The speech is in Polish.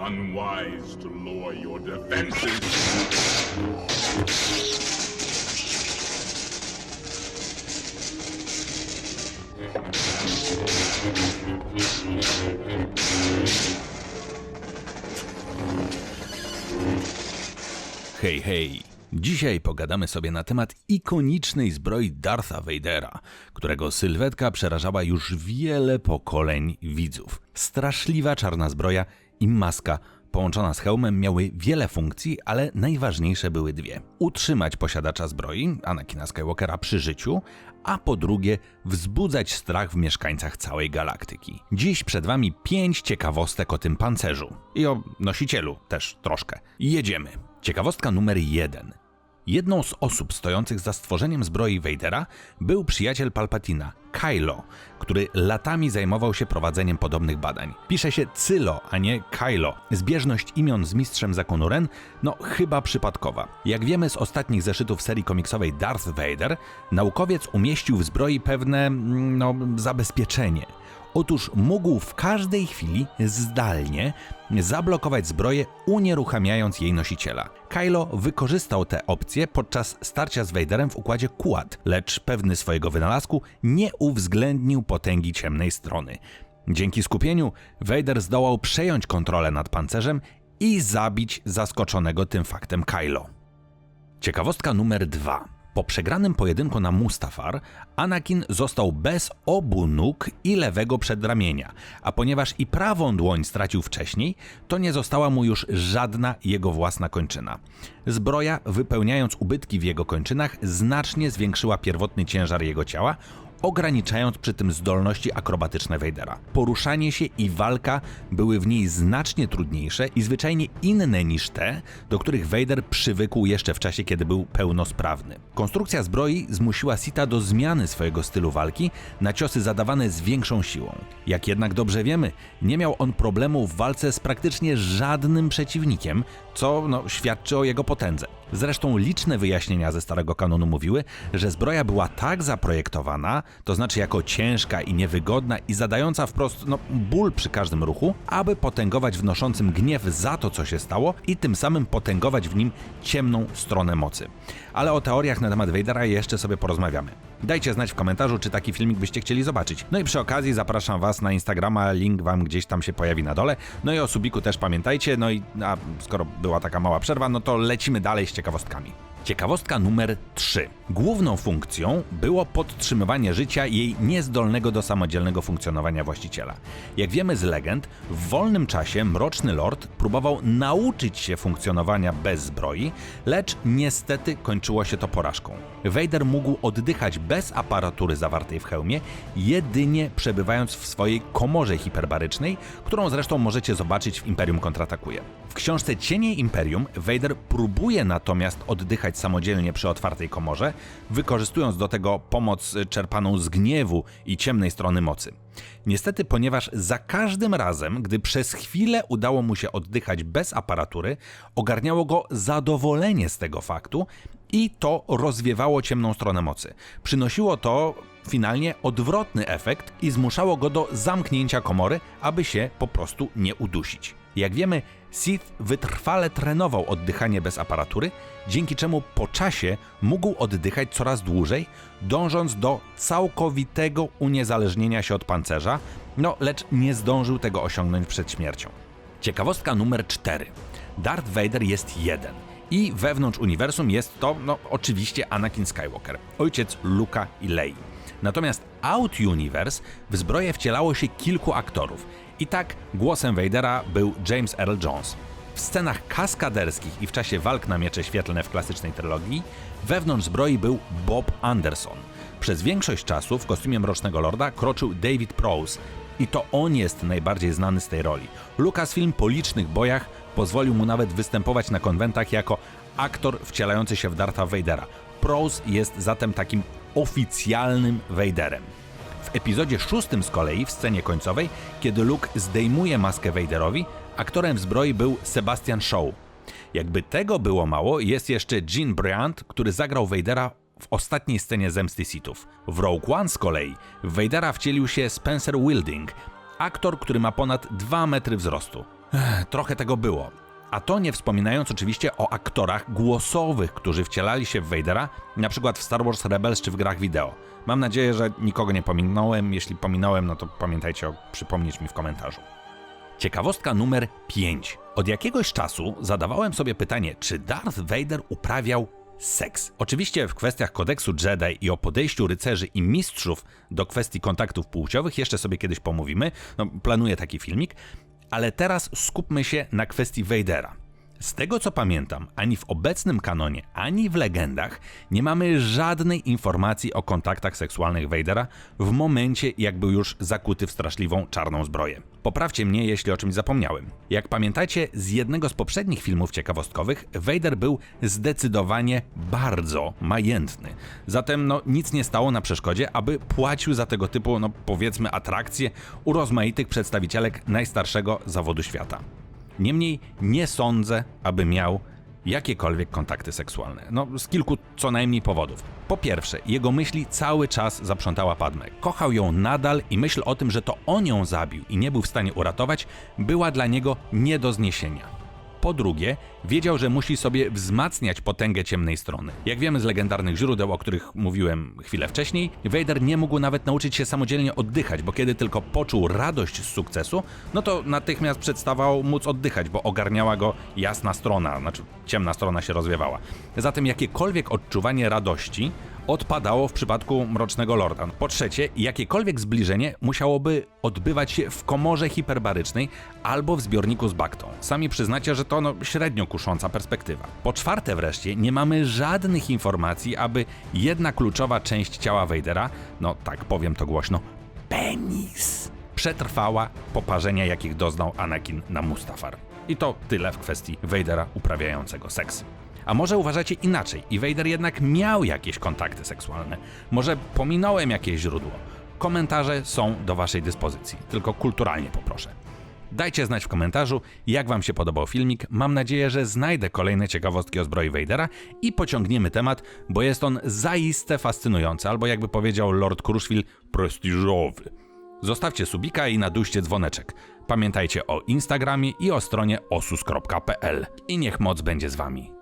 unwise to lower your defenses. Hej, hej! Dzisiaj pogadamy sobie na temat ikonicznej zbroi Dartha Vadera, którego sylwetka przerażała już wiele pokoleń widzów. Straszliwa czarna zbroja i maska połączona z hełmem miały wiele funkcji, ale najważniejsze były dwie. Utrzymać posiadacza zbroi, Anakina Skywalkera, przy życiu, a po drugie wzbudzać strach w mieszkańcach całej galaktyki. Dziś przed wami pięć ciekawostek o tym pancerzu. I o nosicielu też troszkę. Jedziemy. Ciekawostka numer jeden. Jedną z osób stojących za stworzeniem zbroi Vadera był przyjaciel Palpatina, Kylo, który latami zajmował się prowadzeniem podobnych badań. Pisze się Cylo, a nie Kylo. Zbieżność imion z mistrzem zakonu Ren, no chyba przypadkowa. Jak wiemy z ostatnich zeszytów serii komiksowej Darth Vader, naukowiec umieścił w zbroi pewne, mm, no, zabezpieczenie – Otóż mógł w każdej chwili zdalnie zablokować zbroję, unieruchamiając jej nosiciela. Kylo wykorzystał tę opcję podczas starcia z Vaderem w układzie Quad, lecz pewny swojego wynalazku nie uwzględnił potęgi ciemnej strony. Dzięki skupieniu Vader zdołał przejąć kontrolę nad pancerzem i zabić zaskoczonego tym faktem Kylo. Ciekawostka numer dwa. Po przegranym pojedynku na Mustafar, Anakin został bez obu nóg i lewego przedramienia, a ponieważ i prawą dłoń stracił wcześniej, to nie została mu już żadna jego własna kończyna. Zbroja, wypełniając ubytki w jego kończynach, znacznie zwiększyła pierwotny ciężar jego ciała, ograniczając przy tym zdolności akrobatyczne Vadera. Poruszanie się i walka były w niej znacznie trudniejsze i zwyczajnie inne niż te, do których Vader przywykł jeszcze w czasie, kiedy był pełnosprawny. Konstrukcja zbroi zmusiła Sita do zmiany swojego stylu walki na ciosy zadawane z większą siłą. Jak jednak dobrze wiemy, nie miał on problemu w walce z praktycznie żadnym przeciwnikiem, co no, świadczy o jego potędze. Zresztą liczne wyjaśnienia ze starego kanonu mówiły, że zbroja była tak zaprojektowana, to znaczy jako ciężka i niewygodna i zadająca wprost no, ból przy każdym ruchu, aby potęgować wnoszącym gniew za to, co się stało i tym samym potęgować w nim ciemną stronę mocy. Ale o teoriach na temat Vadera jeszcze sobie porozmawiamy. Dajcie znać w komentarzu, czy taki filmik byście chcieli zobaczyć. No i przy okazji zapraszam Was na Instagrama, link Wam gdzieś tam się pojawi na dole. No i o Subiku też pamiętajcie, no i a skoro była taka mała przerwa, no to lecimy dalej z ciekawostkami. Ciekawostka numer 3. Główną funkcją było podtrzymywanie życia jej niezdolnego do samodzielnego funkcjonowania właściciela. Jak wiemy z legend, w wolnym czasie Mroczny Lord próbował nauczyć się funkcjonowania bez zbroi, lecz niestety kończyło się to porażką. Vader mógł oddychać bez aparatury zawartej w hełmie, jedynie przebywając w swojej komorze hiperbarycznej, którą zresztą możecie zobaczyć w Imperium kontratakuje. W książce Cienie Imperium Vader próbuje natomiast oddychać samodzielnie przy otwartej komorze, wykorzystując do tego pomoc czerpaną z gniewu i ciemnej strony mocy. Niestety, ponieważ za każdym razem, gdy przez chwilę udało mu się oddychać bez aparatury, ogarniało go zadowolenie z tego faktu i to rozwiewało ciemną stronę mocy. Przynosiło to finalnie odwrotny efekt i zmuszało go do zamknięcia komory, aby się po prostu nie udusić. Jak wiemy, Sith wytrwale trenował oddychanie bez aparatury, dzięki czemu po czasie mógł oddychać coraz dłużej, dążąc do całkowitego uniezależnienia się od pancerza, no lecz nie zdążył tego osiągnąć przed śmiercią. Ciekawostka numer 4. Darth Vader jest jeden. I wewnątrz uniwersum jest to, no oczywiście Anakin Skywalker, ojciec Luka i Lei. Natomiast Out Universe w zbroję wcielało się kilku aktorów. I tak głosem Vadera był James Earl Jones. W scenach kaskaderskich i w czasie walk na miecze świetlne w klasycznej trylogii wewnątrz zbroi był Bob Anderson. Przez większość czasu w kostiumie Mrocznego Lorda kroczył David Prowse i to on jest najbardziej znany z tej roli. Lucasfilm po licznych bojach pozwolił mu nawet występować na konwentach jako aktor wcielający się w Dartha Vadera. Prowse jest zatem takim oficjalnym Vaderem. W epizodzie szóstym z kolei, w scenie końcowej, kiedy Luke zdejmuje maskę Vaderowi, aktorem w zbroi był Sebastian Shaw. Jakby tego było mało, jest jeszcze Gene Bryant, który zagrał Vadera w ostatniej scenie Zemsty Sithów. W Rogue One z kolei w Vadera wcielił się Spencer Wilding, aktor, który ma ponad 2 metry wzrostu. Ech, trochę tego było. A to nie wspominając oczywiście o aktorach głosowych, którzy wcielali się w Vadera, na przykład w Star Wars Rebels czy w grach wideo. Mam nadzieję, że nikogo nie pominąłem. Jeśli pominąłem, no to pamiętajcie o przypomnieć mi w komentarzu. Ciekawostka numer 5. Od jakiegoś czasu zadawałem sobie pytanie, czy Darth Vader uprawiał seks. Oczywiście w kwestiach kodeksu Jedi i o podejściu rycerzy i mistrzów do kwestii kontaktów płciowych jeszcze sobie kiedyś pomówimy. No, planuję taki filmik, ale teraz skupmy się na kwestii Vadera. Z tego co pamiętam, ani w obecnym kanonie, ani w legendach nie mamy żadnej informacji o kontaktach seksualnych Vadera w momencie, jak był już zakuty w straszliwą czarną zbroję. Poprawcie mnie, jeśli o czymś zapomniałem. Jak pamiętacie z jednego z poprzednich filmów ciekawostkowych, Vader był zdecydowanie bardzo majętny. Zatem no, nic nie stało na przeszkodzie, aby płacił za tego typu, no powiedzmy, atrakcje u rozmaitych przedstawicielek najstarszego zawodu świata. Niemniej nie sądzę, aby miał jakiekolwiek kontakty seksualne. No, z kilku co najmniej powodów. Po pierwsze, jego myśli cały czas zaprzątała Padmę. Kochał ją nadal i myśl o tym, że to on ją zabił i nie był w stanie uratować, była dla niego nie do zniesienia. Po drugie, wiedział, że musi sobie wzmacniać potęgę ciemnej strony. Jak wiemy z legendarnych źródeł, o których mówiłem chwilę wcześniej, Vader nie mógł nawet nauczyć się samodzielnie oddychać, bo kiedy tylko poczuł radość z sukcesu, no to natychmiast przestawał móc oddychać, bo ogarniała go jasna strona, znaczy ciemna strona się rozwiewała. Zatem jakiekolwiek odczuwanie radości odpadało w przypadku Mrocznego Lorda. Po trzecie, jakiekolwiek zbliżenie musiałoby odbywać się w komorze hiperbarycznej albo w zbiorniku z baktą. Sami przyznacie, że to no, średnio kusząca perspektywa. Po czwarte wreszcie, nie mamy żadnych informacji, aby jedna kluczowa część ciała Vadera, no tak powiem to głośno, penis, przetrwała poparzenia, jakich doznał Anakin na Mustafar. I to tyle w kwestii Vadera uprawiającego seks. A może uważacie inaczej i Vader jednak miał jakieś kontakty seksualne? Może pominąłem jakieś źródło? Komentarze są do waszej dyspozycji, tylko kulturalnie poproszę. Dajcie znać w komentarzu, jak wam się podobał filmik. Mam nadzieję, że znajdę kolejne ciekawostki o zbroi Vadera i pociągniemy temat, bo jest on zaiste fascynujący, albo jakby powiedział Lord Kruszwil, prestiżowy. Zostawcie subika i naduście dzwoneczek. Pamiętajcie o Instagramie i o stronie osus.pl. I niech moc będzie z wami.